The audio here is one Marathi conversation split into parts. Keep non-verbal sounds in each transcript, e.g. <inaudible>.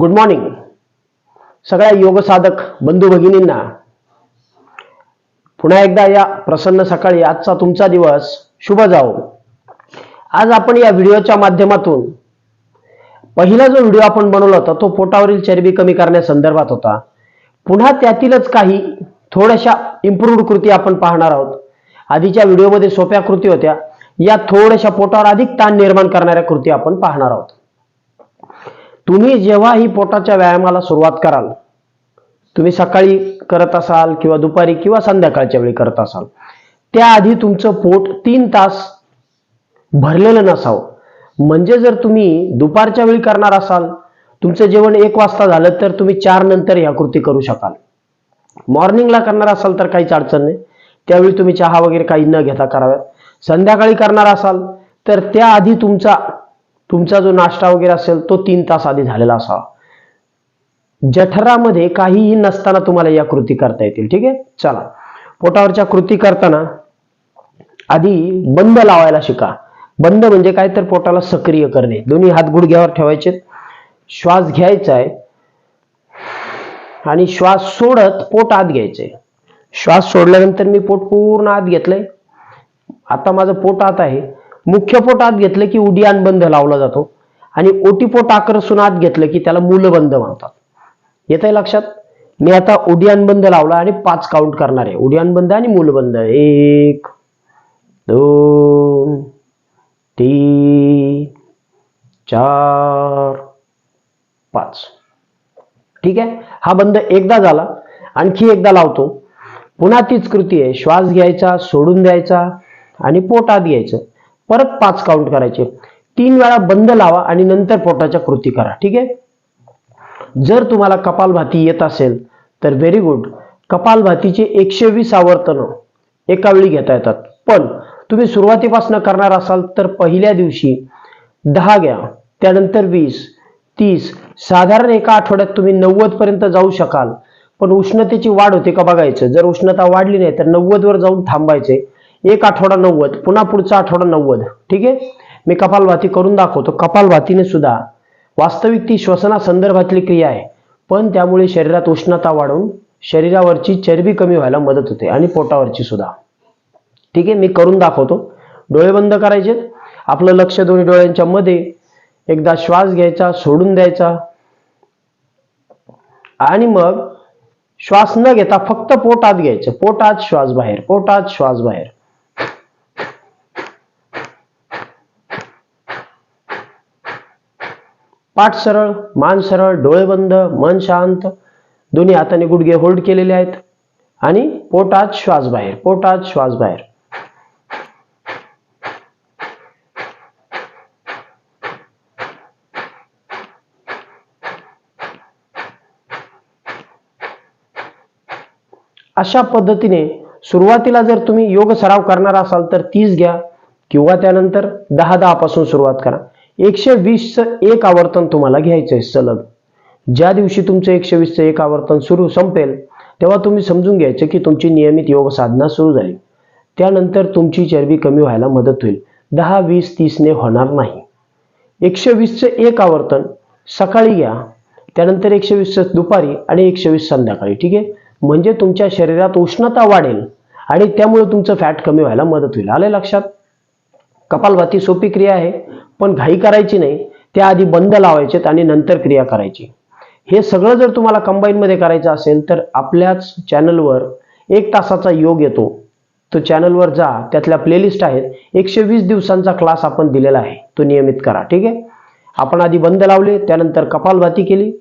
गुड मॉर्निंग सगळ्या योगसाधक बंधू भगिनींना पुन्हा एकदा या प्रसन्न सकाळी आजचा तुमचा दिवस शुभ जाओ आज आपण या व्हिडिओच्या माध्यमातून पहिला जो व्हिडिओ आपण बनवला होता तो पोटावरील चरबी कमी करण्यासंदर्भात होता. पुन्हा त्यातीलच काही थोड्याशा इम्प्रूव्ड कृती आपण पाहणार आहोत. आधीच्या व्हिडिओमध्ये सोप्या कृती होत्या. या थोड्याशा पोटावर अधिक ताण निर्माण करणाऱ्या कृती आपण पाहणार आहोत. तुम्ही जेव्हा ही पोटाच्या व्यायामाला सुरुवात कराल तुम्ही सकाळी करत असाल किंवा दुपारी किंवा संध्याकाळच्या वेळी करत असाल त्याआधी तुमचं पोट तीन तास भरलेलं नसावं. म्हणजे जर तुम्ही दुपारच्या वेळी करणार असाल तुमचं जेवण एक वाजता झालं तर तुम्ही चार नंतर ह्या कृती करू शकाल. मॉर्निंगला करणार असाल तर काहीच अडचण नाही. त्यावेळी तुम्ही चहा वगैरे काही न घेता कराव्यात. संध्याकाळी करणार असाल तर त्याआधी तुमचा तुमचा जो नाश्ता वगैरे असेल तो तीन तास आधी झालेला असावा. जठरामध्ये काहीही नसताना तुम्हाला या कृती करता येतील ठीक आहे? चला. पोटावरच्या कृती करताना आधी बंद लावायला शिका. बंद म्हणजे काय तर पोटाला सक्रिय करणे. दोन्ही हात गुडघ्यावर ठेवायचे. श्वास घ्यायचा आहे. आणि श्वास सोडत पोट आत घ्यायचे. श्वास सोडल्यानंतर मी पोट पूर्ण आत घेतलंय. आता माझं पोट आत आहे. मुख्य पोट आत घेतलं की उडियान बंध लावला जातो. आणि ओटी पोट आत घेतलं की त्याला मूलबंध म्हणतात येत आहे लक्षात? मी आता उडियान बंध लावला आणि पाच काउंट करणार आहे. उडियान बंध आणि मूलबंध एक दोन तीन चार पाच. ठीक आहे? हा बंद एकदा झाला. आणखी एकदा लावतो. पुन्हा तीच कृती आहे. श्वास घ्यायचा सोडून द्यायचा आणि पोटात घ्यायचं. परत पाच काउंट करायचे. तीन वेळा बंद लावा आणि नंतर पोटाच्या कृती करा. ठीक आहे? जर तुम्हाला कपालभाती येत असेल तर व्हेरी गुड कपालभातीचे एकशे वीस आवर्तन एका वेळी घेता येतात. पण तुम्ही सुरुवातीपासून करणार असाल तर पहिल्या दिवशी दहा घ्या. त्यानंतर वीस तीस. साधारण एका आठवड्यात तुम्ही नव्वद पर्यंत जाऊ शकाल. पण उष्णतेची वाढ होते का बघायचं. जर उष्णता वाढली नाही तर नव्वद वर जाऊन थांबायचे. एक आठवडा नव्वद पुन्हा पुढचा आठवडा नव्वद. ठीक आहे? मी कपालभाती करून दाखवतो. कपालभातीने सुद्धा वास्तविक ती श्वसनासंदर्भातली क्रिया आहे. पण त्यामुळे शरीरात उष्णता वाढून शरीरावरची चरबी कमी व्हायला मदत होते आणि पोटावरची सुद्धा. ठीक आहे? मी करून दाखवतो. डोळे बंद करायचे. आपलं लक्ष दोन्ही डोळ्यांच्या मध्ये. एकदा श्वास घ्यायचा सोडून द्यायचा. आणि मग श्वास न घेता फक्त पोटात घ्यायचं. पोटात श्वास बाहेर पोटात श्वास बाहेर. पाठ सरळ मान सरळ डोळे बंद मन शांत. दोन्ही हाताने गुडघे होल्ड केलेले आहेत. आणि पोटात श्वास बाहेर पोटात श्वास बाहेर. अशा पद्धतीने सुरुवातीला जर तुम्ही योग सराव करणार असाल तर तीस घ्या किंवा त्यानंतर दहा दहापासून सुरुवात करा. एकशे वीसचं एक आवर्तन तुम्हाला घ्यायचं आहे सलग. ज्या दिवशी तुमचं एकशे वीसचं एक आवर्तन सुरू संपेल तेव्हा तुम्ही समजून घ्यायचं की तुमची नियमित योग साधना सुरू झाली. त्यानंतर तुमची चरबी कमी व्हायला मदत होईल. दहा वीस तीसने होणार नाही. एकशे वीसचं एक आवर्तन सकाळी घ्या त्यानंतर एकशे वीसचं दुपारी आणि एकशे वीस संध्याकाळी ठीक आहे? म्हणजे तुमच्या शरीरात उष्णता वाढेल आणि त्यामुळे तुमचं फॅट कमी व्हायला मदत होईल. आले लक्षात? कपालभाती सोपी क्रिया आहे. पण घाई करायची नाही त्याआधी बंद लावायचेत आणि नंतर क्रिया करायची. हे सगळं जर तुम्हाला कंबाईनमध्ये करायचं असेल तर आपल्याच चॅनलवर एक तासाचा योग येतो. तो चॅनलवर जा त्यातल्या प्लेलिस्ट आहेत. एकशे वीस दिवसांचा क्लास आपण दिलेला आहे. तो नियमित करा ठीक आहे? आपण आधी बंद लावले त्यानंतर कपालभाती केली.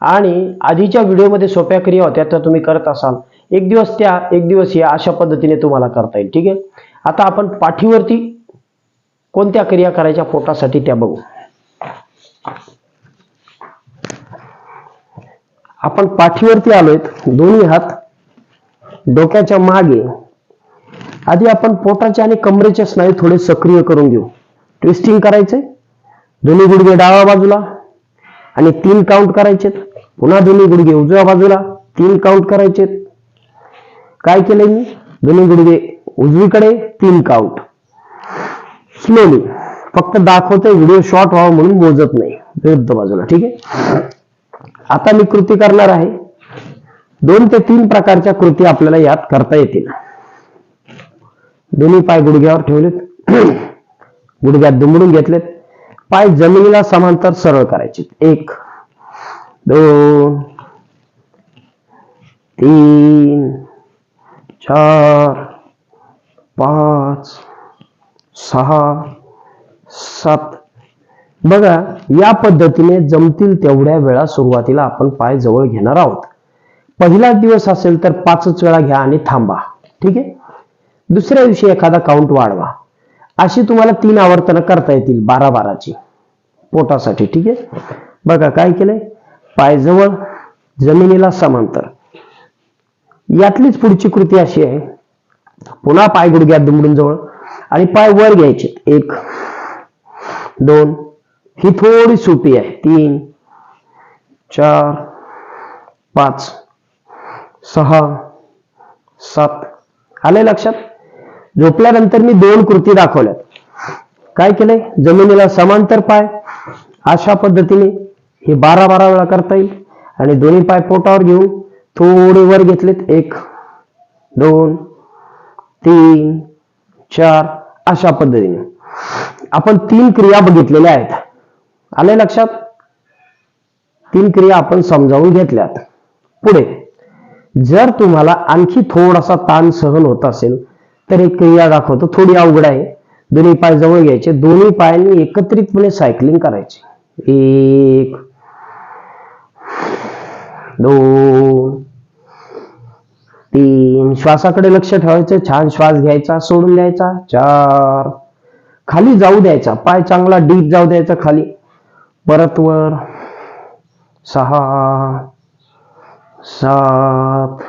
आणि आधीच्या व्हिडिओमध्ये सोप्या क्रिया होत्या त्या तुम्ही करत असाल. एक दिवस त्या एक दिवस या अशा पद्धतीने तुम्हाला करता येईल ठीक आहे? आता आपण पाठीवरती कोणत्या क्रिया करायच्या पोटासाठी त्या बघू. आपण पाठीवरती आलोयत दोन्ही हात डोक्याच्या मागे. आधी आपण पोटाचे आणि कमरेचे स्नायू थोडे सक्रिय करून घेऊ. ट्विस्टिंग करायचे दोन्ही गुडघे डाव्या बाजूला आणि तीन काउंट करायचे पुन्हा दोन्ही गुडघे उजव्या बाजूला तीन काउंट करायचे काय केलंय मी? दोन्ही गुडघे उजवीकडे तीन काउंट. स्लोली फक्त दाखवते व्हिडिओ शॉर्ट व्हावा म्हणून मोजत नाही. विरुद्ध बाजूला ठीक आहे? आता मी कृती करणार आहे. दोन ते तीन प्रकारच्या कृती आपल्याला यात करता येतील. दोन्ही पाय गुडघ्यावर ठेवलेत. <clears throat> गुडघ्यात दुमडून घेतलेत. पाय जमिनीला समांतर सरळ करायचे. एक दोन तीन चार पाच सहा सात. बघा या पद्धतीने जमतील तेवढ्या वेळा सुरुवातीला आपण पाय जवळ घेणार आहोत. पहिलाच दिवस असेल तर पाचच वेळा घ्या आणि थांबा. ठीक आहे? दुसऱ्या दिवशी एखादा काउंट वाढवा. अशी तुम्हाला तीन आवर्तनं करता येतील बारा बाराची. पोटासाठी ठीक आहे? बघा काय केलंय? पाय जवळ जमिनीला समांतर. यातलीच पुढची कृती अशी आहे. पुन्हा पाय गुडघ्यात दुमडून जवळ. आणि पाय वर घ्यायचे. एक दोन ही थोडी सोपी आहे. तीन चार पाच सहा सात. आले लक्षात? झोपल्यानंतर मी दोन कृती दाखवल्यात. काय केलंय? जमिनीला समांतर पाय. अशा पद्धतीने हे बारा बारा वेळा करता येईल. आणि दोन्ही पाय पोटावर घेऊन थोडे वर घेतलेत. एक दोन तीन चार अशा पद्धतीने. आपण तीन क्रिया बघितलेल्या आहेत. आले लक्षात? तीन क्रिया आपण समजावून घेतल्यात. पुढे जर तुम्हाला आणखी थोडासा ताण सहन होत असेल तर एक क्रिया दाखवतो. थोडी अवघड आहे. दोन्ही पाय जवळ घ्यायचे. दोन्ही पायांनी एकत्रितपणे सायकलिंग करायची. एक दोन तीन श्वासाकडे लक्ष ठेवायचं छान श्वास घ्यायचा सोडून द्यायचा चार. खाली जाऊ द्यायचा पाय चांगला डीप जाऊ द्यायचा खाली. परत वर. सहा. सात.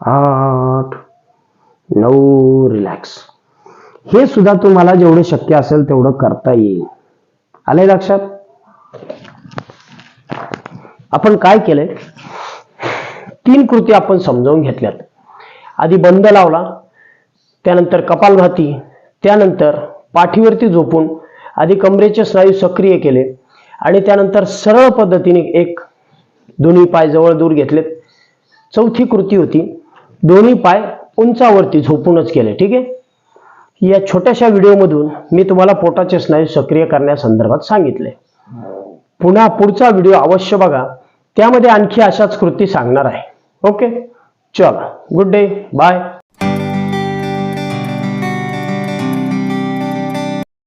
आठ. नऊ. रिलॅक्स हे सुद्धा तुम्हाला जेवढं शक्य असेल तेवढं करता येईल. आलंय लक्षात? आपण काय केलंय? तीन कृती आपण समजावून घेतल्यात. आधी बंद लावला त्यानंतर कपालभाती त्यानंतर पाठीवरती झोपून आधी कमरेचे स्नायू सक्रिय केले आणि त्यानंतर सरळ पद्धतीने एक दोन्ही पाय जवळ दूर घेतलेत. चौथी कृती होती दोन्ही पाय उंचावरती झोपूनच केले ठीक आहे? या छोट्याशा व्हिडिओमधून मी तुम्हाला पोटाचे स्नायू सक्रिय करण्यासंदर्भात सांगितले. पुन्हा पुढचा व्हिडिओ अवश्य बघा. त्यामध्ये आणखी अशाच कृती सांगणार आहे. ओके चल गुड डे बाय